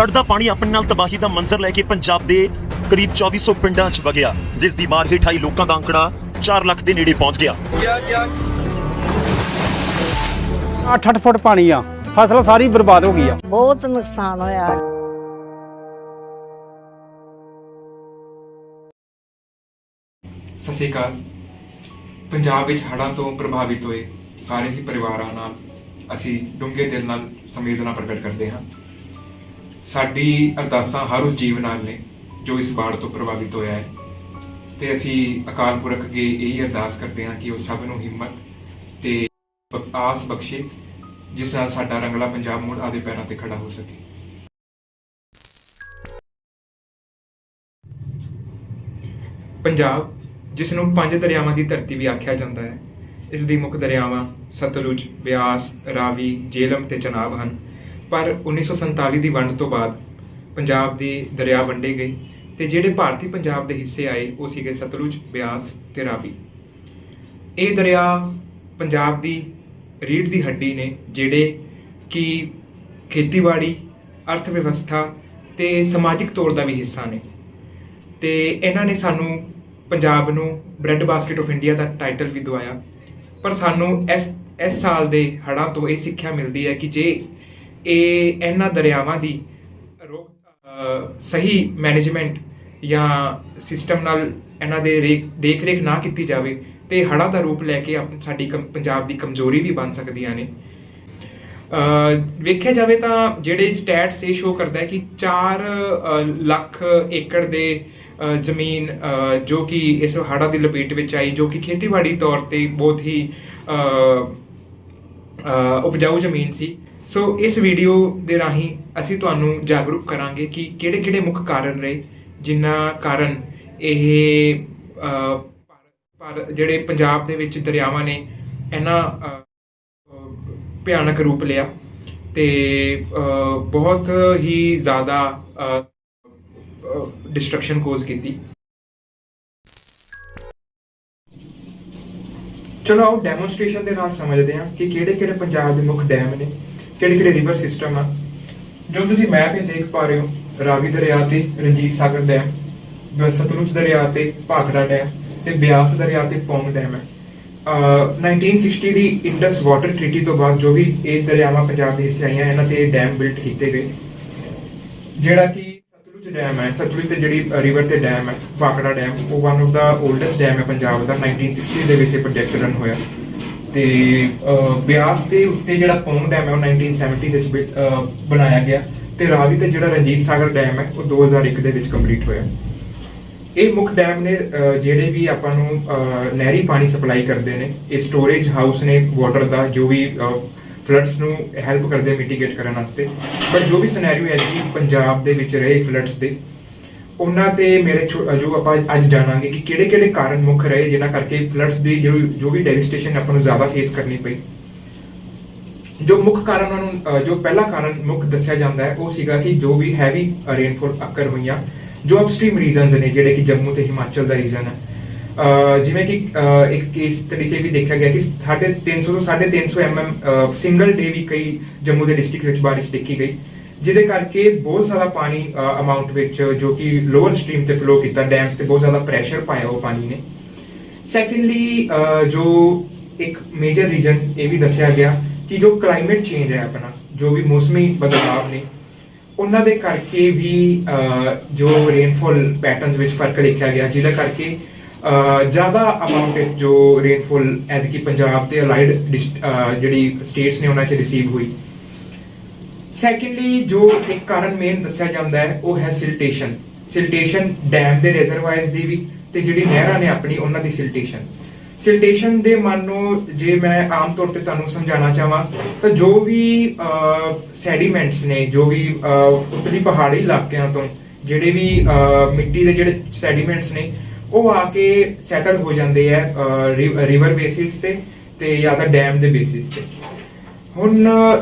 ਹੜ੍ਹ ਪਾਣੀ ਆਪਣੇ ਨਾਲ ਤਬਾਹੀ ਦਾ ਮੰਜ਼ਰ ਲੈ ਕੇ ਪੰਜਾਬ ਦੇ ਕਰੀਬ 2400 ਪਿੰਡਾਂ 'ਚ ਵਗਿਆ ਜਿਸ ਦੀ ਮਾਰ ਹੇਠ ਆਈ ਲੋਕਾਂ ਦਾ ਅੰਕੜਾ 4 ਲੱਖ ਦੇ ਨੇੜੇ ਪਹੁੰਚ ਗਿਆ। 8-8 ਫੁੱਟ ਪਾਣੀ ਆ ਫਸਲ ਸਾਰੀ ਬਰਬਾਦ ਹੋ ਗਈ ਆ। ਬਹੁਤ ਨੁਕਸਾਨ ਹੋਇਆ। ਸਤਿ ਸ਼੍ਰੀ ਅਕਾਲ। ਪੰਜਾਬ ਵਿੱਚ ਹੜ੍ਹਾਂ ਤੋਂ ਪ੍ਰਭਾਵਿਤ ਹੋਏ ਸਾਰੇ ਹੀ ਪਰਿਵਾਰਾਂ ਨਾਲ ਅਸੀਂ ਡੂੰਘੇ ਦਿਲ ਨਾਲ ਸੰਵੇਦਨਾ ਪ੍ਰਗਟ ਕਰਦੇ ਹਾਂ। ਸਾਡੀ ਅਰਦਾਸਾਂ ਹਰ ਉਸ ਜੀਵ ਨਾਲ ਨੇ, ਜੋ ਇਸ ਬਾੜ ਤੋਂ ਪ੍ਰਭਾਵਿਤ ਹੋਇਆ ਹੈ। ਤੇ ਅਸੀਂ ਅਕਾਲ ਪੁਰਖ ਅੱਗੇ ਇਹੀ ਅਰਦਾਸ ਕਰਦੇ ਹਾਂ ਕਿ ਉਹ ਸਭ ਨੂੰ ਹਿੰਮਤ ਤੇ ਆਸ ਬਖਸ਼ੇ, ਜਿਸ ਨਾਲ ਸਾਡਾ ਰੰਗਲਾ ਪੰਜਾਬ ਮੁੜ ਆਦੇ ਪੈਰਾਂ ਤੇ ਖੜਾ ਹੋ ਸਕੇ। ਪੰਜਾਬ, ਜਿਸ ਨੂੰ ਪੰਜ ਦਰਿਆਵਾਂ ਦੀ ਧਰਤੀ ਵੀ ਆਖਿਆ ਜਾਂਦਾ ਹੈ, ਇਸ ਦੀ ਮੁੱਖ ਦਰਿਆਵਾਂ ਸਤਲੁਜ, ਬਿਆਸ, ਰਾਵੀ ਜੇਹਲਮ ਤੇ ਚਨਾਬ ਹਨ। ਪਰ 1947 ਦੀ ਵੰਡ ਤੋਂ ਬਾਅਦ ਪੰਜਾਬ ਦੀ ਦਰਿਆ ਵੰਡੇ ਗਏ ਤੇ ਜਿਹੜੇ ਭਾਰਤੀ ਪੰਜਾਬ ਦੇ ਹਿੱਸੇ ਆਏ, ਉਹ ਸੀਗੇ ਸਤਲੁਜ, ਬਿਆਸ ਤੇ ਰਾਵੀ। ਇਹ ਦਰਿਆ ਪੰਜਾਬ ਦੀ ਰੀੜ੍ਹ ਦੀ ਹੱਡੀ ਨੇ, ਜਿਹੜੇ ਕਿ ਖੇਤੀਬਾੜੀ ਅਰਥ ਵਿਵਸਥਾ ਤੇ ਸਮਾਜਿਕ ਤੌਰ ਦਾ ਵੀ ਹਿੱਸਾ ਨੇ। ਤੇ ਇਹਨਾਂ ਨੇ ਸਾਨੂੰ ਪੰਜਾਬ ਨੂੰ ਬ੍ਰੈਡ ਬਾਸਕਟ ਆਫ ਇੰਡੀਆ ਦਾ ਟਾਈਟਲ ਵੀ ਦਵਾਇਆ। ਪਰ ਸਾਨੂੰ ਇਸ ਇਸ ਸਾਲ ਦੇ ਹੜ੍ਹਾਂ ਤੋਂ ਇਹ ਸਿੱਖਿਆ ਮਿਲਦੀ ਹੈ ਕਿ ਜੇ ਇਹ ਇਹਨਾਂ ਦਰਿਆਵਾਂ ਦੀ ਰੋਕ ਸਹੀ ਮੈਨੇਜਮੈਂਟ ਜਾਂ ਸਿਸਟਮ ਨਾਲ ਇਹਨਾਂ ਦੇ ਰੇਖ ਦੇਖ ਰੇਖ ਨਾ ਕੀਤੀ ਜਾਵੇ ਤੇ ਹੜ੍ਹਾਂ ਦਾ ਰੂਪ ਲੈ ਕੇ ਆਪ- ਸਾਡੀ ਕਮ- ਪੰਜਾਬ ਦੀ ਕਮਜ਼ੋਰੀ ਵੀ ਬਣ ਸਕਦੀਆਂ ਨੇ। ਵੇਖਿਆ ਜਾਵੇ ਤਾਂ ਜਿਹੜੇ ਸਟੈਟਸ ਇਹ ਸ਼ੋ ਕਰਦਾ ਹੈ ਕਿ 4 ਲੱਖ ਏਕੜ ਦੇ ਜ਼ਮੀਨ ਜੋ ਕਿ ਇਸ ਹੜ੍ਹਾਂ ਦੀ ਲਪੇਟ ਵਿੱਚ ਆਈ, ਜੋ ਕਿ ਖੇਤੀਬਾੜੀ ਤੌਰ ਤੇ ਬਹੁਤ ਹੀ ਉਪਜਾਊ ਜ਼ਮੀਨ ਸੀ। ਸੋ ਇਸ ਵੀਡੀਓ ਦੇ ਰਾਹੀਂ ਅਸੀਂ ਤੁਹਾਨੂੰ ਜਾਗਰੂਕ ਕਰਾਂਗੇ ਕਿ ਕਿਹੜੇ-ਕਿਹੜੇ ਮੁੱਖ ਕਾਰਨ ਰਹੇ ਜਿਨ੍ਹਾਂ ਕਾਰਨ ਇਹ ਭਾਰਤ ਪਰ ਜਿਹੜੇ ਪੰਜਾਬ ਦੇ ਵਿੱਚ ਦਰਿਆਵਾਂ ਨੇ, ਇਹਨਾਂ ਭਿਆਨਕ ਰੂਪ ਲਿਆ ਤੇ ਬਹੁਤ ਹੀ ਜ਼ਿਆਦਾ ਡਿਸਟਰਕਸ਼ਨ ਕੋਜ਼ ਕੀਤੀ। ਚਲੋ ਆਓ ਡੈਮੋਨਸਟ੍ਰੇਸ਼ਨ ਦੇ ਨਾਲ ਸਮਝਦੇ ਹਾਂ ਕਿ ਕਿਹੜੇ ਕਿਹੜੇ ਪੰਜਾਬ ਦੇ ਮੁੱਖ ਡੈਮ ਨੇ। ਕਿਹੜੇ ਕਿਹੜੇ ਰਿਵਰ ਸਿਸਟਮ ਆ? ਜੋ ਤੁਸੀਂ ਮੈਪ 'ਤੇ ਦੇਖ ਪਾ ਰਹੇ ਹੋ, ਰਾਵੀ ਦਰਿਆ ਤੇ ਰਣਜੀਤ ਸਾਗਰ ਡੈਮ ਸਤਲੁਜ ਦਰਿਆ ਤੇ ਭਾਖੜਾ ਡੈਮ ਤੇ ਬਿਆਸ ਦਰਿਆ ਤੇ ਪੌਂਗ ਡੈਮ ਹੈ। ਅਹ 1960 ਦੀ ਇੰਡਸ ਵਾਟਰ ਟ੍ਰੀਟੀ ਤੋਂ ਬਾਅਦ ਜੋ ਵੀ ਇਹ ਦਰਿਆਵਾਂ ਪੰਜਾਬ ਦੇ ਹਿੱਸੇ ਆਈਆਂ, ਇਹਨਾਂ ਤੇ ਡੈਮ ਬਿਲਟ ਕੀਤੇ ਗਏ। ਜਿਹੜਾ ਕਿ ਸਤਲੁਜ ਡੈਮ ਹੈ, ਸਤਲੁਜ ਤੇ ਜਿਹੜੀ ਰਿਵਰ ਤੇ ਡੈਮ ਹੈ, ਭਾਖੜਾ ਡੈਮ ਉਹ one of the oldest dam ਹੈ ਪੰਜਾਬ ਦਾ। 1960 ਦੇ ਵਿੱਚ ਇਹ ਪ੍ਰੋਜੈਕਟ ਰਨ ਹੋਇਆ। ਤੇ ਬਿਆਸ ਦੇ ਉੱਤੇ ਜਿਹੜਾ ਪੌਂਗ ਡੈਮ ਹੈ ਉਹ 1970 ਵਿੱਚ ਬਿ- ਬਣਾਇਆ ਗਿਆ ਤੇ ਰਾਵੀ ਤੇ ਜਿਹੜਾ ਰਣਜੀਤ ਸਾਗਰ ਡੈਮ ਹੈ ਉਹ 2001 ਦੇ ਵਿੱਚ ਕੰਪਲੀਟ ਹੋਇਆ। ਇਹ ਮੁੱਖ ਡੈਮ ਨੇ ਜਿਹੜੇ ਵੀ ਆਪਾਂ ਨੂੰ ਨਹਿਰੀ ਪਾਣੀ ਸਪਲਾਈ ਕਰਦੇ ਨੇ, ਇਹ ਸਟੋਰੇਜ ਹਾਊਸ ਨੇ ਵਾਟਰ ਦਾ, ਜੋ ਵੀ ਫਲੱਡਸ ਨੂੰ ਹੈਲਪ ਕਰਦੇ ਮਿਟੀਗੇਟ ਕਰਨ ਵਾਸਤੇ। ਪਰ ਜੋ ਵੀ ਸਿਨੈਰੀਓ ਹੈ ਜੀ, ਪੰਜਾਬ ਦੇ ਵਿੱਚ ਰਹੇ ਫਲੱਡਸ ਦੇ ਉਹਨਾਂ ਤੇ ਮੇਰੇ ਛੋ- ਜੋ ਆਪਾਂ ਅੱਜ ਜਾਣਾਂਗੇ ਕਿ ਕਿਹੜੇ-ਕਿਹੜੇ ਕਾਰਨ ਮੁੱਖ ਰਹੇ ਜਿਨ੍ਹਾਂ ਕਰਕੇ ਫਲੱਡਸ ਦੀ ਜੋ ਜੋ ਵੀ ਡੈਵਸਟੇਸ਼ਨ ਆਪਾਂ ਨੂੰ ਜ਼ਿਆਦਾ ਫੇਸ ਕਰਨੀ ਪਈ। ਜੋ ਮੁੱਖ ਕਾਰਨ ਉਹਨਾਂ ਨੂੰ ਅਹ, ਜੋ ਪਹਿਲਾ ਕਾਰਨ ਮੁੱਖ ਦੱਸਿਆ ਜਾਂਦਾ ਹੈ ਉਹ ਸੀਗਾ ਕਿ ਜੋ ਵੀ ਹੈਵੀ ਰੇਨਫੋਲ ਅਕਰ ਹੋਈਆਂ ਜੋ ਅਪਸਟ੍ਰੀਮ ਰੀਜਨਸ ਨੇ ਜਿਹੜੇ ਕਿ ਜੰਮੂ ਤੇ ਹਿਮਾਚਲ ਦਾ ਰੀਜਨ ਹੈ। ਅਹ, ਜਿਵੇਂ ਕਿ ਅਹ, ਇੱਕ ਕੇਸ ਸਟੱਡੀ 'ਚ ਵੀ ਦੇਖਿਆ ਗਿਆ ਕਿ 350 ਤੋਂ 350 ਐਮਐਮ ਸਿੰਗਲ ਡੇ ਵੀ ਕਈ ਜੰਮੂ ਦੇ ਡਿਸਟ੍ਰਿਕਟ ਵਿੱਚ ਬਾਰਿਸ਼ ਦੇਖੀ ਗਈ। ਜਿਹਦੇ ਕਰਕੇ ਬਹੁਤ ਜ਼ਿਆਦਾ ਪਾਣੀ ਅਮਾਉਂਟ ਵਿੱਚ ਜੋ ਕਿ ਲੋਅਰ ਸਟ੍ਰੀਮ ਤੇ ਫਲੋ ਕੀਤਾ ਡੈਮਸ ਤੇ ਬਹੁਤ ਜ਼ਿਆਦਾ ਪ੍ਰੈਸ਼ਰ ਪਾਇਆ ਉਹ ਪਾਣੀ ਨੇ। ਸੈਕੰਡਲੀ ਜੋ ਇੱਕ ਮੇਜਰ ਰੀਜਨ ਇਹ ਵੀ ਦੱਸਿਆ ਗਿਆ ਕਿ ਜੋ ਕਲਾਈਮੇਟ ਚੇਂਜ ਹੈ ਆਪਣਾ, ਜੋ ਵੀ ਮੌਸਮੀ ਬਦਲਾਅ ਨੇ, ਉਹਨਾਂ ਦੇ ਕਰਕੇ ਵੀ ਜੋ ਰੇਨਫਾਲ ਪੈਟਰਨਸ ਵਿੱਚ ਫ਼ਰਕ ਦੇਖਿਆ ਗਿਆ, ਜਿਹਦਾ ਕਰਕੇ ਜ਼ਿਆਦਾ ਅਮਾਉਂਟ ਜੋ ਰੇਨਫਾਲ ਐਤਕੀ ਪੰਜਾਬ ਤੇ ਅਲਾਈਡ ਜਿਹੜੀ ਸਟੇਟਸ ਨੇ ਉਹਨਾਂ 'ਚ ਰਿਸੀਵ ਹੋਈ। ਸੈਕੰਡਲੀ ਜੋ ਇੱਕ ਕਾਰਨ ਮੇਨ ਦੱਸਿਆ ਜਾਂਦਾ ਹੈ ਉਹ ਹੈ ਸਿਲਟੇਸ਼ਨ ਸਿਲਟੇਸ਼ਨ ਡੈਮ ਦੇ ਰਿਜ਼ਰਵਾਇਰਸ ਦੀ ਵੀ ਤੇ ਜਿਹੜੀ ਨਹਿਰਾਂ ਨੇ ਆਪਣੀ ਉਹਨਾਂ ਦੀ ਸਿਲਟੇਸ਼ਨ ਸਿਲਟੇਸ਼ਨ ਦੇ ਮੰਨੋ ਜੇ ਮੈਂ ਆਮ ਤੌਰ ਤੇ ਤੁਹਾਨੂੰ ਸਮਝਾਉਣਾ ਚਾਹਾਂ ਤਾਂ ਜੋ ਵੀ ਸੈਡੀਮੈਂਟਸ ਨੇ ਜੋ ਵੀ ਅਹ, ਪਹਾੜੀ ਇਲਾਕਿਆਂ ਤੋਂ ਜਿਹੜੇ ਵੀ ਮਿੱਟੀ ਦੇ ਜਿਹੜੇ ਸੈਡੀਮੈਂਟਸ ਨੇ ਉਹ ਆ ਕੇ ਸੈਟਲ ਹੋ ਜਾਂਦੇ ਆ ਰਿਵਰ ਬੇਸਿਸ ਤੇ ਤੇ ਜਾਂ ਤਾਂ ਡੈਮ ਦੇ ਬੇਸਿਸ ਤੇ। ਹੁਣ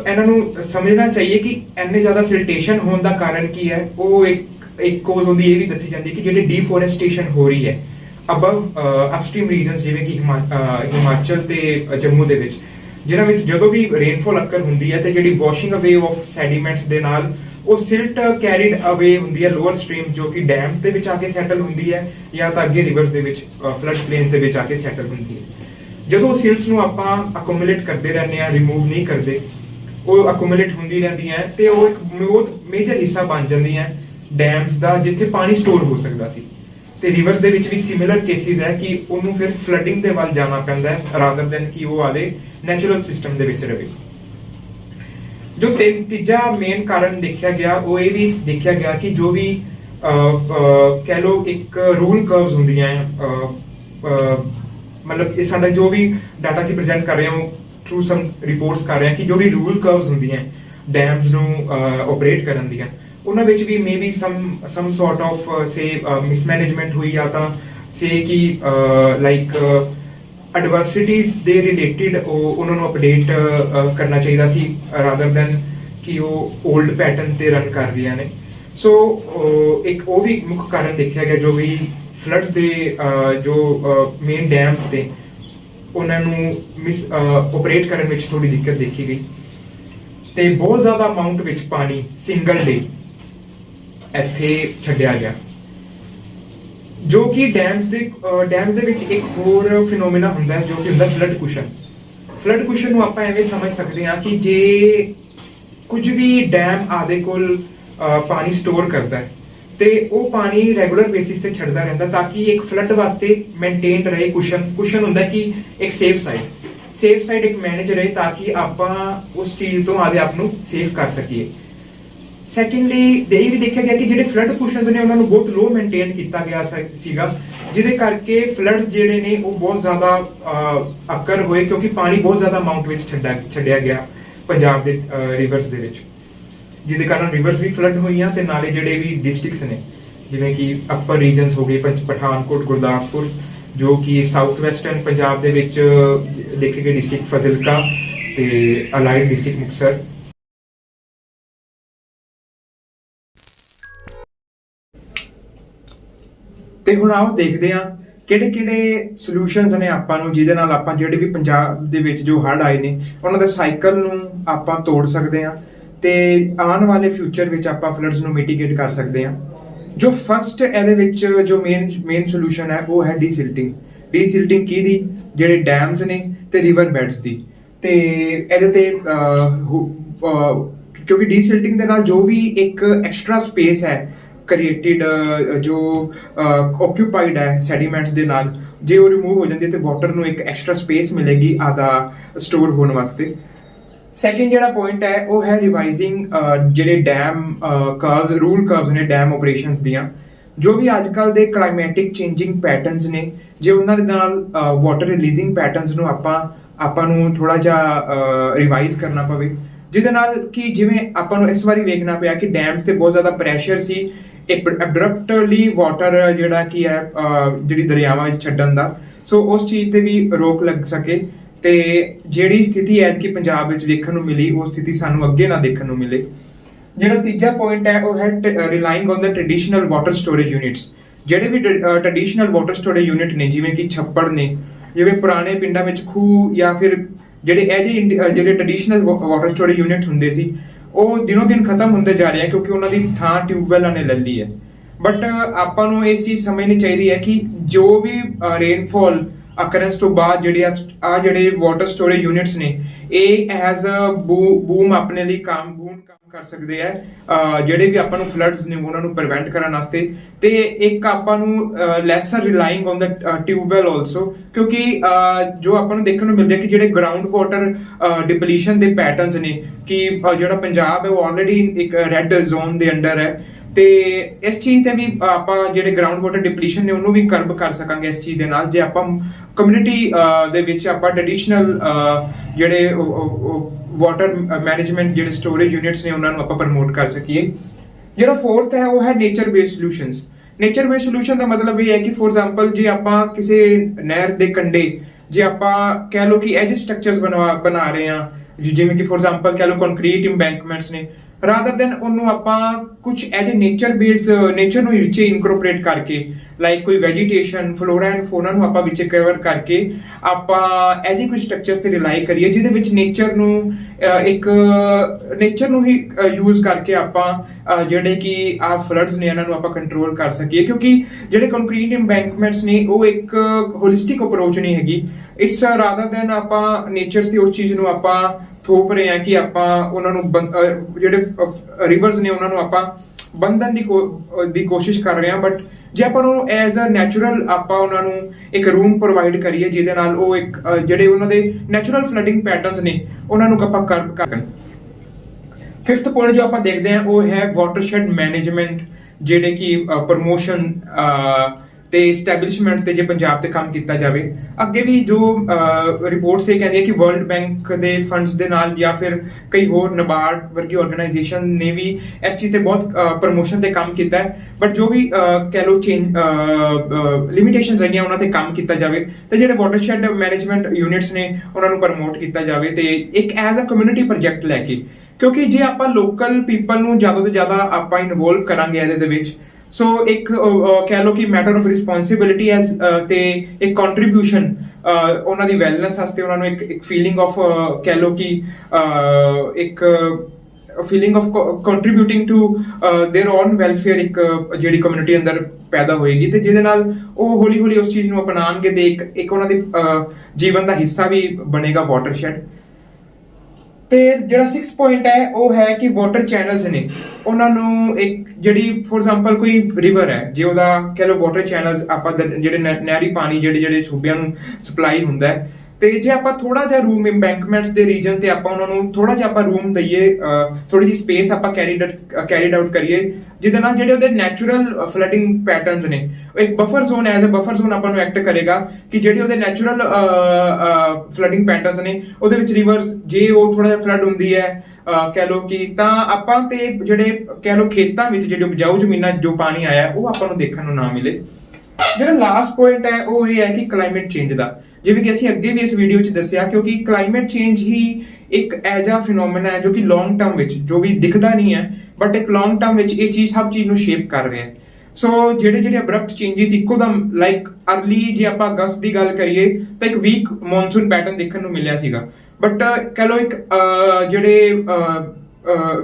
ਇਹਨਾਂ ਨੂੰ ਸਮਝਣਾ ਚਾਹੀਏ ਕਿ ਇੰਨੇ ਜ਼ਿਆਦਾ ਸਿਲਟੇਸ਼ਨ ਹੋਣ ਦਾ ਕਾਰਨ ਕੀ ਹੈ? ਉਹ ਇੱਕ ਇੱਕ ਕੋਜ਼ ਹੁੰਦੀ ਇਹ ਵੀ ਦੱਸੀ ਜਾਂਦੀ ਕਿ ਜਿਹੜੀ ਡੀਫੋਰੈਸਟੇਸ਼ਨ ਹੋ ਰਹੀ ਹੈ ਅਬਵ ਅਪਸਟ੍ਰੀਮ ਰੀਜਨਸ ਜਿਵੇਂ ਕਿ ਹਿਮਾਚਲ ਤੇ ਜੰਮੂ ਦੇ ਵਿੱਚ ਜਿਨ੍ਹਾਂ ਵਿੱਚ ਜਦੋਂ ਵੀ ਰੇਨਫਾਲ ਅਕਰ ਹੁੰਦੀ ਹੈ ਤੇ ਜਿਹੜੀ ਵਾਸ਼ਿੰਗ ਅਵੇ ਆਫ ਸੈਡੀਮੈਂਟਸ ਦੇ ਨਾਲ ਉਹ ਸਿਲਟ ਕੈਰੀਡ ਅਵੇ ਹੁੰਦੀ ਹੈ ਲੋਅਰ ਸਟ੍ਰੀਮ ਜੋ ਕਿ ਡੈਮਸ ਦੇ ਵਿੱਚ ਆ ਕੇ ਸੈਟਲ ਹੁੰਦੀ ਹੈ ਜਾਂ ਤਾਂ ਅੱਗੇ ਰਿਵਰਸ ਦੇ ਵਿੱਚ ਫਲੱਡ ਪਲੇਨ ਦੇ ਵਿੱਚ ਆ ਕੇ ਸੈਟਲ ਹੁੰਦੀ ਹੈ। ਜਦੋਂ ਸਿਲਟਸ ਨੂੰ ਆਪਾਂ ਅਕੂਮੂਲੇਟ ਕਰਦੇ ਰਹਿੰਦੇ ਆ ਰਿਮੂਵ ਨਹੀਂ ਕਰਦੇ ਉਹ ਅਕੂਮੂਲੇਟ ਹੁੰਦੀ ਰਹਿੰਦੀਆਂ ਤੇ ਉਹ ਇੱਕ ਬਹੁਤ ਮੇਜਰ ਹਿੱਸਾ ਬਣ ਜਾਂਦੀਆਂ ਡੈਮਸ ਦਾ ਜਿੱਥੇ ਪਾਣੀ ਸਟੋਰ ਹੋ ਸਕਦਾ ਸੀ। ਤੇ ਰਿਵਰਸ ਦੇ ਵਿੱਚ ਵੀ ਸਿਮਿਲਰ ਕੇਸਿਸ ਹੈ ਕਿ ਉਹਨੂੰ ਫਿਰ ਫਲੱਡਿੰਗ ਦੇ ਵੱਲ ਜਾਣਾ ਪੈਂਦਾ ਹੈ ਰਾਦਰ ਦੈਨ ਕਿ ਉਹ ਆਲੇ ਨੈਚੁਰਲ ਸਿਸਟਮ ਦੇ ਵਿੱਚ ਰਵੇ। ਜੋ ਤੀਜਾ ਮੇਨ ਕਾਰਨ ਦੇਖਿਆ ਗਿਆ ਉਹ ਇਹ ਵੀ ਦੇਖਿਆ ਗਿਆ ਕਿ ਜੋ ਵੀ ਕਹਿ ਲੋ ਇੱਕ ਰੂਲ ਕਰਵਸ ਹੁੰਦੀਆਂ ਹੈ, ਮਤਲਬ ਇਹ ਸਾਡਾ ਜੋ ਵੀ ਡਾਟਾ ਸੀ ਪ੍ਰੈਜ਼ੈਂਟ ਕਰ ਰਹੇ ਹਾਂ ਥਰੂ ਸਮ ਰਿਪੋਰਟਸ ਕਰ ਰਹੇ ਹਾਂ ਕਿ ਜੋ ਵੀ ਰੂਲ ਕਰਵਸ ਹੁੰਦੀਆਂ ਡੈਮਸ ਨੂੰ ਆਪਰੇਟ ਕਰਨ ਦੀਆਂ, ਉਹਨਾਂ ਵਿੱਚ ਵੀ maybe some some sort of say mismanagement ਹੋਈ ਜਾਂ ਤਾਂ ਸੇ ਕਿ ਲਾਈਕ ਐਡਵਰਸਿਟੀਜ਼ ਦੇ ਰਿਲੇਟਡ ਉਹਨਾਂ ਨੂੰ ਅਪਡੇਟ ਕਰਨਾ ਚਾਹੀਦਾ ਸੀ ਰਾਦਰ ਦੈਨ ਕਿ ਉਹ 올ਡ ਪੈਟਰਨ ਤੇ ਰਨ ਕਰ ਰਹੀਆਂ ਨੇ। ਸੋ ਇੱਕ ਉਹ ਵੀ ਮੁੱਖ ਕਾਰਨ ਦੇਖਿਆ ਗਿਆ ਜੋ ਵੀ ਫਲੱਡਸ ਦੇ ਜੋ ਮੇਨ ਡੈਮਸ ਤੇ, ਉਹਨਾਂ ਨੂੰ ਮਿਸ ਆਪਰੇਟ ਕਰਨ ਵਿੱਚ ਥੋੜੀ ਦਿੱਕਤ ਦੇਖੀ ਗਈ। ਤੇ ਬਹੁਤ ਜ਼ਿਆਦਾ ਅਮਾਉਂਟ ਵਿੱਚ ਪਾਣੀ ਸਿੰਗਲ ਡੇ ਇੱਥੇ ਛੱਡਿਆ ਗਿਆ। ਜੋ ਕਿ ਡੈਮਸ ਦੇ ਡੈਮ ਦੇ ਵਿੱਚ ਇੱਕ ਹੋਰ ਫਿਨੋਮੇਨਾ ਹੁੰਦਾ ਹੈ, ਜੋ ਕਿ ਹੁੰਦਾ ਫਲੱਡ ਕੁਸ਼ਨ ਫਲੱਡ ਕੁਸ਼ਨ ਨੂੰ ਆਪਾਂ ਐਵੇਂ ਸਮਝ ਸਕਦੇ ਹਾਂ ਕਿ ਜੇ ਕੁਝ ਵੀ ਡੈਮ ਆਦੇ ਕੋਲ ਪਾਣੀ ਸਟੋਰ ਕਰਦਾ ਹੈ ਤੇ ਉਹ ਪਾਣੀ ਰੈਗੂਲਰ ਬੇਸਿਸ ਤੇ ਛੱਡਦਾ ਰਹਿੰਦਾ ਤਾਂ ਕਿ ਇੱਕ ਫਲੱਡ ਵਾਸਤੇ ਮੇਨਟੇਨਡ ਰਹੇ ਕੁਸ਼ਨ ਕੁਸ਼ਨ ਹੁੰਦਾ ਕਿ ਇੱਕ ਸੇਫ ਸਾਈਡ ਸੇਫ ਸਾਈਡ ਇੱਕ ਮੈਨੇਜ ਰਹੇ ਤਾਂ ਕਿ ਆਪਾਂ ਉਸ ਚੀਜ਼ ਤੋਂ ਆਦੇ ਆਪ ਨੂੰ ਸੇਫ ਕਰ ਸਕੀਏ। ਸੈਕੰਡਲੀ ਇਹ ਵੀ ਦੇਖਿਆ ਗਿਆ ਕਿ ਜਿਹੜੇ ਫਲੱਡ ਕੁਸ਼ਨਸ ਨੇ, ਉਹਨਾਂ ਨੂੰ ਬਹੁਤ ਲੋ ਮੇਨਟੇਨ ਕੀਤਾ ਗਿਆ ਸੀਗਾ। ਜਿਹਦੇ ਕਰਕੇ ਫਲੱਡਸ ਜਿਹੜੇ ਨੇ, ਉਹ ਬਹੁਤ ਜ਼ਿਆਦਾ ਅਕਰ ਹੋਏ ਕਿਉਂਕਿ ਪਾਣੀ ਬਹੁਤ ਜ਼ਿਆਦਾ ਅਮਾਉਂਟ ਵਿੱਚ ਛੱਡਿਆ ਛੱਡਿਆ ਗਿਆ ਪੰਜਾਬ ਦੇ ਰਿਵਰਸ ਦੇ ਵਿੱਚ। ਜਿਹਦੇ ਕਾਰਨ ਰਿਵਰਸ ਵੀ ਫਲੱਡ ਹੋਈਆਂ ਤੇ ਨਾਲੇ ਜਿਹੜੇ ਵੀ ਡਿਸਟ੍ਰਿਕਟਸ ਨੇ, ਜਿਵੇਂ ਕਿ ਅਪਰ ਰੀਜਨਸ ਹੋ ਗਏ ਪਠਾਨਕੋਟ, ਗੁਰਦਾਸਪੁਰ, ਜੋ ਕਿ ਸਾਊਥ ਵੈਸਟਰਨ ਪੰਜਾਬ ਦੇ ਵਿੱਚ ਲਿਖੇ ਗਏ ਡਿਸਟ੍ਰਿਕਟ ਫਜ਼ਿਲਕਾ ਤੇ ਅਲਾਈਡ ਡਿਸਟ੍ਰਿਕਟ ਮੁਕਤਸਰ। ਤੇ ਹੁਣ ਆਓ ਦੇਖਦੇ ਹਾਂ ਕਿਹੜੇ ਕਿਹੜੇ ਸੋਲੂਸ਼ਨਸ ਨੇ ਆਪਾਂ ਨੂੰ, ਜਿਹਦੇ ਨਾਲ ਆਪਾਂ ਜਿਹੜੇ ਵੀ ਪੰਜਾਬ ਦੇ ਵਿੱਚ ਜੋ ਹੜ ਆਏ ਨੇ, ਉਹਨਾਂ ਦੇ ਸਾਈਕਲ ਨੂੰ ਆਪਾਂ ਤੋੜ ਸਕਦੇ ਹਾਂ। ਤੇ ਆਉਣ ਵਾਲੇ ਫਿਊਚਰ ਵਿੱਚ ਆਪਾਂ ਫਲੱਡਸ ਨੂੰ ਮਿਟੀਗੇਟ ਕਰ ਸਕਦੇ ਹਾਂ। ਜੋ ਫਸਟ ਇਹਦੇ ਵਿੱਚ ਜੋ ਮੇਨ ਮੇਨ ਸੋਲੂਸ਼ਨ ਹੈ, ਉਹ ਹੈ ਡੀਸਿਲਟਿੰਗ ਡੀਸਿਲਟਿੰਗ ਕੀ ਦੀ ਜਿਹੜੇ ਡੈਮਸ ਨੇ ਤੇ ਰਿਵਰ ਬੈਡਸ ਦੀ। ਤੇ ਇਹਦੇ ਤੇ ਕਿਉਂਕਿ ਡੀਸਿਲਟਿੰਗ ਦੇ ਨਾਲ ਜੋ ਵੀ ਇੱਕ ਐਕਸਟਰਾ ਸਪੇਸ ਹੈ ਕ੍ਰੀਏਟਿਡ ਜੋ ਆਕਿਊਪਾਈਡ ਹੈ ਸੈਡੀਮੈਂਟਸ ਦੇ ਨਾਲ, ਜੇ ਉਹ ਰਿਮੂਵ ਹੋ ਜਾਂਦੀ ਹੈ ਤੇ ਵਾਟਰ ਨੂੰ ਇੱਕ ਐਕਸਟਰਾ ਸਪੇਸ ਮਿਲੇਗੀ ਆਦਾ ਸਟੋਰ ਹੋਣ ਵਾਸਤੇ। ਸੈਕਿੰਡ ਜਿਹੜਾ ਪੁਆਇੰਟ ਹੈ, ਉਹ ਹੈ ਰਿਵਾਈਜ਼ਿੰਗ ਜਿਹੜੇ ਡੈਮ ਕਰਵ ਰੂਲ ਕਰਵਸ ਨੇ ਡੈਮ ਆਪਰੇਸ਼ਨਸ ਦੀਆਂ, ਜੋ ਵੀ ਅੱਜਕੱਲ ਦੇ ਕਲਾਈਮੈਟਿਕ ਚੇਂਜਿੰਗ ਪੈਟਰਨਸ ਨੇ, ਜੇ ਉਹਨਾਂ ਦੇ ਨਾਲ ਵਾਟਰ ਰਿਲੀਜ਼ਿੰਗ ਪੈਟਰਨਸ ਨੂੰ ਆਪਾਂ ਆਪਾਂ ਨੂੰ ਥੋੜਾ ਜਿਹਾ ਰਿਵਾਈਜ਼ ਕਰਨਾ ਪਵੇ, ਜਿਹਦੇ ਨਾਲ ਕਿ ਜਿਵੇਂ ਆਪਾਂ ਨੂੰ ਇਸ ਵਾਰੀ ਵੇਖਣਾ ਪਿਆ ਕਿ ਡੈਮਸ ਤੇ ਬਹੁਤ ਜ਼ਿਆਦਾ ਪ੍ਰੈਸ਼ਰ ਸੀ ਐਬਰਪਟਲੀ ਵਾਟਰ ਜਿਹੜਾ ਕੀ ਹੈ ਜਿਹੜੀ ਦਰਿਆਵਾਂ ਵਿੱਚ ਛੱਡਣ ਦਾ, ਸੋ ਉਸ ਚੀਜ਼ ਤੇ ਵੀ ਰੋਕ ਲੱਗ ਸਕੇ। ਤੇ ਜਿਹੜੀ ਸਥਿਤੀ ਐਤ ਪੰਜਾਬ ਵਿੱਚ ਵੇਖਣ ਨੂੰ ਮਿਲੀ, ਉਹ ਸਥਿਤੀ ਸਾਨੂੰ ਅੱਗੇ ਨਾ ਦੇਖਣ ਨੂੰ ਮਿਲੇ। ਜਿਹੜਾ ਤੀਜਾ ਪੁਆਇੰਟ ਹੈ, ਉਹ ਹੈ relying on the traditional water storage units ਜਿਹੜੇ ਵੀ ਟ੍ਰੈਡੀਸ਼ਨਲ ਵਾਟਰ ਸਟੋਰੇਜ ਯੂਨਿਟ ਨੇ, ਜਿਵੇਂ ਕਿ ਛੱਪੜ ਨੇ, ਜਿਵੇਂ ਪੁਰਾਣੇ ਪਿੰਡਾਂ ਵਿੱਚ ਖੂਹ ਜਾਂ ਫਿਰ ਜਿਹੜੇ ਇਹ ਜਿਹੇ ਇੰਡ- ਅਹ ਜਿਹੜੇ ਟ੍ਰੈਡੀਸ਼ਨਲ ਵਾਟਰ ਸਟੋਰੇਜ ਯੂਨਿਟ ਹੁੰਦੇ ਸੀ, ਉਹ ਦਿਨੋ ਦਿਨ ਖਤਮ ਹੁੰਦੇ ਜਾ ਰਹੇ ਆ, ਕਿਉਂਕਿ ਉਹਨਾਂ ਦੀ ਥਾਂ ਟਿਊਬਵੈਲਾਂ ਨੇ ਲੈ ਲਈ ਹੈ। ਬਟ ਆਪਾਂ ਨੂੰ ਇਸ ਚੀਜ਼ ਸਮਝਣੀ ਚਾਹੀਦੀ ਹੈ ਕਿ ਜੋ ਵੀ ਰੇਨਫਾਲ ਅਕਰੈਂਸ ਤੋਂ ਬਾਅਦ ਜਿਹੜੇ ਆ ਜਿਹੜੇ ਵਾਟਰ ਸਟੋਰੇਜ ਯੂਨਿਟਸ ਨੇ, ਇਹ ਐਜ਼ ਅ ਬੂਮ ਆਪਣੇ ਲਈ ਕੰਮ ਬੂਮ ਕੰਮ ਕਰ ਸਕਦੇ ਆ। ਜਿਹੜੇ ਵੀ ਆਪਾਂ ਨੂੰ ਫਲੱਡਸ ਨੇ, ਉਹਨਾਂ ਨੂੰ ਪ੍ਰੀਵੈਂਟ ਕਰਨ ਵਾਸਤੇ। ਤੇ ਇੱਕ ਆਪਾਂ ਨੂੰ lesser relying on the tube well also ਕਿਉਂਕਿ ਜੋ ਆਪਾਂ ਨੂੰ ਦੇਖਣ ਨੂੰ ਮਿਲ ਰਿਹਾ ਕਿ ਜਿਹੜੇ ਗਰਾਊਂਡ ਵਾਟਰ ਡਿਪਲੀਸ਼ਨ ਦੇ ਪੈਟਰਨਸ ਨੇ, ਕਿ ਜਿਹੜਾ ਪੰਜਾਬ ਹੈ, ਉਹ ਆਲਰੇਡੀ ਇੱਕ ਰੈੱਡ ਜ਼ੋਨ ਦੇ ਅੰਡਰ ਹੈ। ਤੇ ਇਸ ਚੀਜ਼ ਤੇ ਵੀ ਆਪਾਂ ਜਿਹੜੇ ਗਰਾਊਂਡ ਵਾਟਰ ਡਿਪਲੀਸ਼ਨ ਨੇ, ਉਹਨੂੰ ਵੀ ਕਰਬ ਕਰ ਸਕਾਂਗੇ ਇਸ ਚੀਜ਼ ਦੇ ਨਾਲ। ਜੇ ਆਪਾਂ ਕਮਿਊਨਿਟੀ ਦੇ ਵਿੱਚ ਆਪਾਂ ਟ੍ਰੈਡੀਸ਼ਨਲ ਜਿਹੜੇ ਵਾਟਰ ਮੈਨੇਜਮੈਂਟ ਜਿਹੜੇ ਸਟੋਰੇਜ ਯੂਨਿਟਸ ਨੇ, ਉਹਨਾਂ ਨੂੰ ਆਪਾਂ ਪ੍ਰਮੋਟ ਕਰ ਸਕੀਏ। ਜਿਹੜਾ ਫੋਰਥ ਹੈ, ਉਹ ਹੈ nature based solutions nature based solution ਦਾ ਮਤਲਬ ਇਹ ਹੈ ਕਿ ਫੋਰ ਐਗਜ਼ਾਮਪਲ ਜੇ ਆਪਾਂ ਕਿਸੇ ਨਹਿਰ ਦੇ ਕੰਢੇ, ਜੇ ਆਪਾਂ ਕਹਿ ਲਓ ਕਿ ਐਜ ਸਟਰਕਚਰਸ ਬਣਵਾ, ਬਣਾ ਰਹੇ ਹਾਂ ਜਿਵੇਂ ਕਿ ਫੋਰ ਐਗਜ਼ਾਮਪਲ ਕਹਿ ਲਓ ਕੰਕਰੀਟ ਇੰਬੈਂਕਮੈਂਟਸ ਨੇ ਰਾਦਰ ਦੈਨ ਉਹਨੂੰ ਆਪਾਂ ਕੁਝ as a nature base nature ਨੂੰ ਵਿੱਚ ਇਨਕੋਰਪੋਰੇਟ ਕਰਕੇ ਲਾਈਕ ਕੋਈ ਵੈਜੀਟੇਸ਼ਨ ਫਲੋਰਾ ਐਂਡ ਫੋਨਾ ਨੂੰ ਆਪਾਂ ਵਿੱਚ ਕਵਰ ਕਰਕੇ, ਆਪਾਂ ਐਜ ਕੋਈ ਸਟਰਕਚਰਸ ਤੇ ਰਿਲਾਈ ਕਰੀਏ, ਜਿਹਦੇ ਵਿੱਚ ਨੇਚਰ ਨੂੰ ਇੱਕ ਨੇਚਰ ਨੂੰ ਹੀ ਯੂਜ਼ ਕਰਕੇ ਆਪਾਂ ਜਿਹੜੇ ਕਿ ਆ ਫਲੱਡਸ ਨੇ ਇਹਨਾਂ ਨੂੰ ਆਪਾਂ ਕੰਟਰੋਲ ਕਰ ਸਕੀਏ, ਕਿਉਂਕਿ ਜਿਹੜੇ ਕੰਕਰੀਟ ਇੰਬੈਂਕਮੈਂਟਸ ਨੇ, ਉਹ ਇੱਕ ਹੋਲਿਸਟਿਕ ਅਪਰੋਚ ਨਹੀਂ ਹੈਗੀ। ਇਟਸ ਰਾਦਰ ਦੈਨ ਆਪਾਂ ਨੇਚਰ ਦੀ ਉਸ ਚੀਜ਼ ਨੂੰ ਆਪਾਂ ਥੋਪ ਰਹੇ ਹਾਂ ਕਿ ਆਪਾਂ ਉਹਨਾਂ ਨੂੰ ਜਿਹੜੇ ਰਿਵਰਸ ਨੇ ਉਹਨਾਂ ਨੂੰ ਆਪਾਂ ਬੰਧਨ ਦੀ ਕੋ- ਦੀ ਕੋਸ਼ਿਸ਼ ਕਰ ਰਹੇ ਹਾਂ ਬਟ ਜੇ ਆਪਾਂ ਉਹਨੂੰ ਐਜ਼ ਅ ਨੈਚੁਰਲ ਆਪਾਂ ਉਹਨਾਂ ਨੂੰ ਇੱਕ ਰੂਮ ਪ੍ਰੋਵਾਈਡ ਕਰੀਏ, ਜਿਹਦੇ ਨਾਲ ਉਹ ਇੱਕ ਜਿਹੜੇ ਉਹਨਾਂ ਦੇ ਨੈਚੁਰਲ ਫਲੱਡਿੰਗ ਪੈਟਰਨਸ ਨੇ, ਉਹਨਾਂ ਨੂੰ ਆਪਾਂ ਕਰ ਕਰਨ ਫਿਫਥ ਪੁਆਇੰਟ ਜੋ ਆਪਾਂ ਦੇਖਦੇ ਹਾਂ ਉਹ ਹੈ ਵਾਟਰਸ਼ੈਡ ਮੈਨੇਜਮੈਂਟ ਜਿਹੜੇ ਕਿ ਪ੍ਰੋਮੋਸ਼ਨ ਤੇ ਸਟੈਬਲਿਸ਼ਮੈਂਟ ਤੇ ਜੇ ਪੰਜਾਬ ਤੇ ਕੰਮ ਕੀਤਾ ਜਾਵੇ, ਅੱਗੇ ਵੀ ਜੋ ਰਿਪੋਰਟਸ ਇਹ ਕਹਿੰਦੀ ਹੈ ਕਿ ਵਰਲਡ ਬੈਂਕ ਦੇ ਫੰਡਸ ਦੇ ਨਾਲ ਜਾਂ ਫਿਰ ਕਈ ਹੋਰ ਨਬਾਰਡ ਵਰਗੀ ਆਰਗੇਨਾਈਜੇਸ਼ਨ ਨੇ ਵੀ ਇਸ ਚੀਜ਼ ਤੇ ਬਹੁਤ ਪ੍ਰੋਮੋਸ਼ਨ ਤੇ ਕੰਮ ਕੀਤਾ ਹੈ। ਬਟ ਜੋ ਵੀ ਕਹਿ ਲੋ ਚੇਂਜ ਲਿਮਿਟੇਸ਼ਨਸ ਹੈਗੀਆਂ ਉਹਨਾਂ ਤੇ ਕੰਮ ਕੀਤਾ ਜਾਵੇ, ਤੇ ਜਿਹੜੇ ਵਾਟਰਸ਼ੈਡ ਮੈਨੇਜਮੈਂਟ ਯੂਨਿਟਸ ਨੇ, ਉਹਨਾਂ ਨੂੰ ਪ੍ਰਮੋਟ ਕੀਤਾ ਜਾਵੇ ਤੇ ਇੱਕ ਐਜ਼ ਅ ਕਮਿਊਨਿਟੀ ਪ੍ਰੋਜੈਕਟ ਲੈ ਕੇ। ਕਿਉਂਕਿ ਜੇ ਆਪਾਂ ਲੋਕਲ ਪੀਪਲ ਨੂੰ ਜ਼ਿਆਦਾ ਤੋਂ ਜ਼ਿਆਦਾ ਆਪਾਂ ਇਨਵੋਲਵ ਕਰਾਂਗੇ ਇਹਦੇ ਦੇ ਵਿੱਚ ਸੋ ਇੱਕ ਅਹ, ਅਹ, ਕਹਿ ਲਓ ਕਿ ਮੈਟਰ ਆਫ ਰਿਸਪੌਂਸਿਬਿਲਿਟੀ ਐਜ਼ ਤੇ ਇੱਕ ਕੰਟਰੀਬਿਊਸ਼ਨ ਉਹਨਾਂ ਦੀ ਵੈਲਨੈਸ ਵਾਸਤੇ ਉਹਨਾਂ ਨੂੰ ਇੱਕ ਇੱਕ ਫੀਲਿੰਗ ਆਫ ਕਹਿ ਲਓ ਕਿ ਅਹ, ਇੱਕ feeling of contributing to their own welfare ਇੱਕ ਅਹ, ਜਿਹੜੀ ਕਮਿਊਨਿਟੀ ਅੰਦਰ ਪੈਦਾ ਹੋਏਗੀ ਤੇ ਜਿਹਦੇ ਨਾਲ ਉਹ ਹੌਲੀ ਹੌਲੀ ਉਸ ਚੀਜ਼ ਨੂੰ ਅਪਣਾਉਣਗੇ ਤੇ ਇੱਕ ਇੱਕ ਉਹਨਾਂ ਦੇ ਅਹ, ਜੀਵਨ ਦਾ ਹਿੱਸਾ ਵੀ ਬਣੇਗਾ ਵਾਟਰਸ਼ੈਡ ਤੇ ਜਿਹੜਾ 6 ਪੁਆਇੰਟ ਹੈ, ਉਹ ਹੈ ਕਿ ਵਾਟਰ ਚੈਨਲਸ ਨੇ। ਉਹਨਾਂ ਨੂੰ ਇੱਕ ਜਿਹੜੀ ਫੋਰ ਐਗਜ਼ਾਮਪਲ ਕੋਈ ਰਿਵਰ ਹੈ, ਜੇ ਉਹਦਾ ਕਹ ਲਓ ਵਾਟਰ ਚੈਨਲਸ ਆਪਾਂ ਦਰ- ਜਿਹੜੇ ਨਹਿ- ਨਹਿਰੀ ਪਾਣੀ, ਜਿਹੜੇ ਜਿਹੜੇ ਸੂਬਿਆਂ ਨੂੰ ਸਪਲਾਈ ਹੁੰਦਾ ਹੈ ਤੇ ਜੇ ਆਪਾਂ ਥੋੜਾ ਜਿਹਾ ਰੂਮ ਇੰਬੈਂਕਮੈਂਟਸ ਦੇ ਰੀਜਨ ਤੇ ਆਪਾਂ ਉਹਨਾਂ ਨੂੰ ਥੋੜਾ ਜਿਹਾ ਆਪਾਂ ਰੂਮ ਦਈਏ ਥੋੜੀ ਜਿਹੀ ਸਪੇਸ ਆਪਾਂ ਕੈਰੀਡ ਕੈਰੀਡ ਆਊਟ ਕਰੀਏ, ਜਿਹਦੇ ਨਾਲ ਜਿਹੜੇ ਉਹਦੇ ਨੈਚੁਰਲ ਫਲੱਡਿੰਗ ਪੈਟਰਨਸ ਨੇ ਇੱਕ buffer zone as a buffer zone ਆਪਾਂ ਨੂੰ ਐਕਟ ਕਰੇਗਾ ਕਿ ਜਿਹੜੇ ਉਹਦੇ ਨੈਚੁਰਲ ਫਲੱਡਿੰਗ ਪੈਟਰਨਸ ਨੇ, ਉਹਦੇ ਵਿੱਚ ਰਿਵਰਸ ਜੇ ਉਹ ਥੋੜਾ ਜਿਹਾ ਫਲੱਡ ਹੁੰਦੀ ਹੈ ਕਹਿ ਲਓ ਕਿ ਤਾਂ ਆਪਾਂ ਤੇ ਜਿਹੜੇ, ਕਹਿ ਲਓ ਖੇਤਾਂ ਵਿੱਚ ਜਿਹੜੇ ਉਪਜਾਊ ਜ਼ਮੀਨਾਂ 'ਚ ਜੋ ਪਾਣੀ ਆਇਆ, ਉਹ ਆਪਾਂ ਨੂੰ ਦੇਖਣ ਨੂੰ ਨਾ ਮਿਲੇ। ਜਿਹੜਾ ਲਾਸਟ ਪੁਆਇੰਟ ਹੈ, ਉਹ ਇਹ ਹੈ ਕਿ ਕਲਾਈਮੇਟ ਚੇਂਜ ਦਾ। ਜਿਵੇਂ ਕਿ ਅਸੀਂ ਅੱਗੇ ਵੀ ਇਸ ਵੀਡੀਓ 'ਚ ਦੱਸਿਆ ਕਿਉਂਕਿ ਕਲਾਈਮੇਟ ਚੇਂਜ ਹੀ ਇੱਕ ਐਜਾ ਫਿਨੋਮੇਨਾ ਹੈ ਜੋ ਕਿ ਲੌਂਗ ਟਰਮ ਵਿੱਚ ਜੋ ਵੀ ਦਿਖਦਾ ਨਹੀਂ ਹੈ ਬਟ ਇੱਕ ਲੌਂਗ ਟਰਮ ਵਿੱਚ ਇਹ ਚੀਜ਼ ਸਭ ਚੀਜ਼ ਨੂੰ ਸ਼ੇਪ ਕਰ ਰਿਹਾ ਹੈ। ਸੋ ਜਿਹੜੇ ਜਿਹੜੇ ਅਬਰਪਟ ਚੇਂਜਸ ਇੱਕੋਦਮ ਲਾਈਕ ਅਰਲੀ ਜੇ ਆਪਾਂ ਅਗਸਤ ਦੀ ਗੱਲ ਕਰੀਏ ਤਾਂ ਇੱਕ ਵੀਕ ਮੌਨਸੂਨ ਪੈਟਰਨ ਦੇਖਣ ਨੂੰ ਮਿਲਿਆ ਸੀਗਾ। ਬਟ ਕਹਿ ਲਓ ਇੱਕ ਜਿਹੜੇ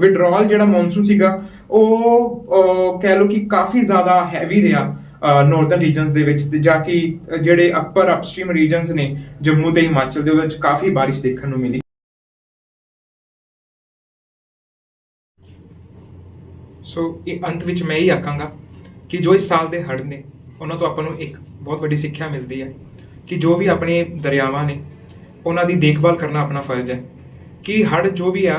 ਵਿਡਰਾਲ ਜਿਹੜਾ ਮੌਨਸੂਨ ਸੀਗਾ ਉਹ ਅਹ, ਕਹਿ ਲਓ ਕਿ ਕਾਫੀ ਜ਼ਿਆਦਾ ਹੈਵੀ ਰਿਹਾ। ਨਾਰਥਰਨ ਰੀਜਨਸ ਦੇ ਵਿੱਚ ਤੇ ਜਾਂ ਕਿ ਜਿਹੜੇ ਅਪਰ ਅਪਸਟ੍ਰੀਮ ਰੀਜਨਸ ਨੇ, ਜੰਮੂ ਤੇ ਹਿਮਾਚਲ ਦੇ, ਉਹਦੇ ਵਿੱਚ ਕਾਫੀ ਬਾਰਿਸ਼ ਦੇਖਣ ਨੂੰ ਮਿਲੀ। ਸੋ ਇਹ ਅੰਤ ਵਿੱਚ ਮੈਂ ਹੀ ਆਖਾਂਗਾ ਕਿ ਜੋ ਇਸ ਸਾਲ ਦੇ ਹੜ੍ਹ ਨੇ, ਉਹਨਾਂ ਤੋਂ ਆਪਾਂ ਨੂੰ ਇੱਕ ਬਹੁਤ ਵੱਡੀ ਸਿੱਖਿਆ ਮਿਲਦੀ ਹੈ ਕਿ ਜੋ ਵੀ ਆਪਣੇ ਦਰਿਆਵਾਂ ਨੇ, ਉਹਨਾਂ ਦੀ ਦੇਖਭਾਲ ਕਰਨਾ ਆਪਣਾ ਫਰਜ਼ ਹੈ। ਕਿ ਹੜ੍ਹ ਜੋ ਵੀ ਆ,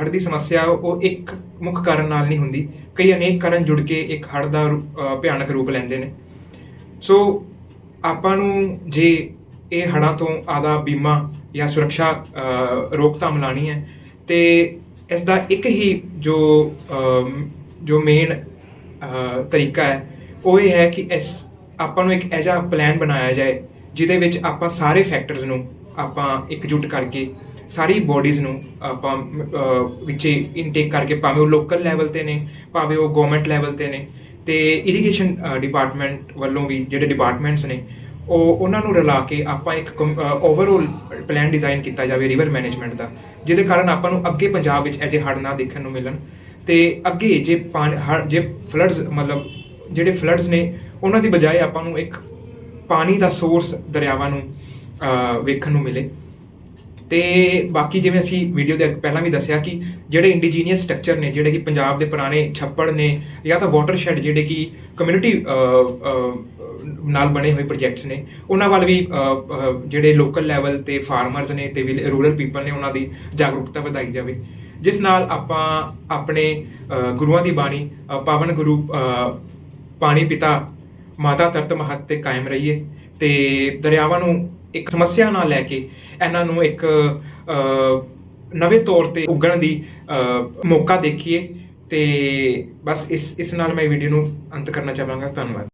ਹੜ੍ਹ ਦੀ ਸਮੱਸਿਆ, ਉਹ ਇੱਕ ਮੁੱਖ ਕਾਰਨ ਨਾਲ ਨਹੀਂ ਹੁੰਦੀ। ਕਈ ਅਨੇਕ ਕਾਰਨ ਜੁੜ ਕੇ ਇੱਕ ਹੜ੍ਹ ਦਾ ਰੂ- ਭਿਆਨਕ ਰੂਪ ਲੈਂਦੇ ਨੇ। ਸੋ ਆਪਾਂ ਨੂੰ ਜੇ ਇਹ ਹੜ੍ਹਾਂ ਤੋਂ ਆਦਾ ਬੀਮਾ ਜਾਂ ਸੁਰੱਖਿਆ ਰੋਕਥਾਮ ਲਾਣੀ ਹੈ, ਤੇ ਇਸ ਦਾ ਇੱਕ ਹੀ ਜੋ ਜੋ ਮੇਨ ਤਰੀਕਾ ਹੈ, ਉਹ ਇਹ ਹੈ ਕਿ ਇਸ, ਆਪਾਂ ਨੂੰ ਇੱਕ ਐਜਾ ਪਲਾਨ ਬਣਾਇਆ ਜਾਏ, ਜਿਹਦੇ ਵਿੱਚ ਆਪਾਂ ਸਾਰੇ ਫੈਕਟਰਸ ਨੂੰ ਆਪਾਂ ਇਕਜੁੱਟ ਕਰਕੇ ਸਾਰੀ ਬੋਡੀਜ਼ ਨੂੰ ਆਪਾਂ ਵਿੱਚ ਇਨਟੇਕ ਕਰਕੇ ਭਾਵੇਂ ਉਹ ਲੋਕਲ ਲੈਵਲ ਤੇ ਨੇ, ਭਾਵੇਂ ਉਹ ਗਵਰਨਮੈਂਟ ਲੈਵਲ ਤੇ ਨੇ, ਤੇ ਇਰੀਗੇਸ਼ਨ ਡਿਪਾਰਟਮੈਂਟ ਵੱਲੋਂ ਵੀ ਜਿਹੜੇ ਡਿਪਾਰਟਮੈਂਟਸ ਨੇ, ਉਹ ਉਹਨਾਂ ਨੂੰ ਰਲਾ ਕੇ ਆਪਾਂ ਇੱਕ ਓਵਰਆਲ ਪਲਾਨ ਡਿਜ਼ਾਈਨ ਕੀਤਾ ਜਾਵੇ ਰਿਵਰ ਮੈਨੇਜਮੈਂਟ ਦਾ, ਜਿਹਦੇ ਕਾਰਨ ਆਪਾਂ ਨੂੰ ਅੱਗੇ ਪੰਜਾਬ ਵਿੱਚ ਅਜੇ ਹੜ੍ਹ ਨਾ ਦੇਖਣ ਨੂੰ ਮਿਲਣ, ਤੇ ਅੱਗੇ ਜੇ ਪਾਣੀ ਹੜ੍ਹ- ਜੇ ਫਲੱਡਸ ਮਤਲਬ ਜਿਹੜੇ ਫਲੱਡਸ ਨੇ, ਉਹਨਾਂ ਦੀ ਬਜਾਏ ਆਪਾਂ ਨੂੰ ਇੱਕ ਪਾਣੀ ਦਾ ਸੋਰਸ ਦਰਿਆਵਾਂ ਨੂੰ ਵੇਖਣ ਨੂੰ ਮਿਲੇ। ਤੇ ਬਾਕੀ ਜਿਵੇਂ ਅਸੀਂ ਵੀਡੀਓ ਦੇ ਪਹਿਲਾਂ ਵੀ ਦੱਸਿਆ ਕਿ ਜਿਹੜੇ ਇੰਡੀਜੀਨੀਅਸ ਸਟਰਕਚਰ ਨੇ, ਜਿਹੜੇ ਕਿ ਪੰਜਾਬ ਦੇ ਪੁਰਾਣੇ ਛੱਪੜ ਨੇ, ਜਾਂ ਤਾਂ ਵਾਟਰਸ਼ੈਡ ਜਿਹੜੇ ਕਿ ਕਮਿਊਨਿਟੀ ਨਾਲ ਬਣੇ ਹੋਏ ਪ੍ਰੋਜੈਕਟਸ ਨੇ, ਉਹਨਾਂ ਵੱਲ ਵੀ ਜਿਹੜੇ ਲੋਕਲ ਲੈਵਲ ਤੇ ਫਾਰਮਰਸ ਨੇ ਤੇ ਰੂਰਲ ਪੀਪਲ ਨੇ ਉਹਨਾਂ ਦੀ ਜਾਗਰੂਕਤਾ ਵਧਾਈ ਜਾਵੇ। ਜਿਸ ਨਾਲ ਆਪਾਂ ਆਪਣੇ ਗੁਰੂਆਂ ਦੀ ਬਾਣੀ ਪਾਵਨ ਗੁਰੂ ਪਾਣੀ ਪਿਤਾ ਮਾਤਾ ਤਰਤ ਮਹੱਤ ਤੇ ਕਾਇਮ ਰਹੀਏ ਤੇ ਦਰਿਆਵਾਂ ਨੂੰ ਇੱਕ ਸਮੱਸਿਆ ਨਾਲ ਲੈ ਕੇ ਇਹਨਾਂ ਨੂੰ ਇੱਕ ਨਵੇਂ ਤੌਰ ਤੇ ਉੱਗਣ ਦੀ ਮੌਕਾ ਦੇਖੀਏ ਤੇ ਬਸ ਇਸ ਇਸ ਨਾਲ ਮੈਂ ਵੀਡੀਓ ਨੂੰ ਅੰਤ ਕਰਨਾ ਚਾਹਾਂਗਾ। ਧੰਨਵਾਦ।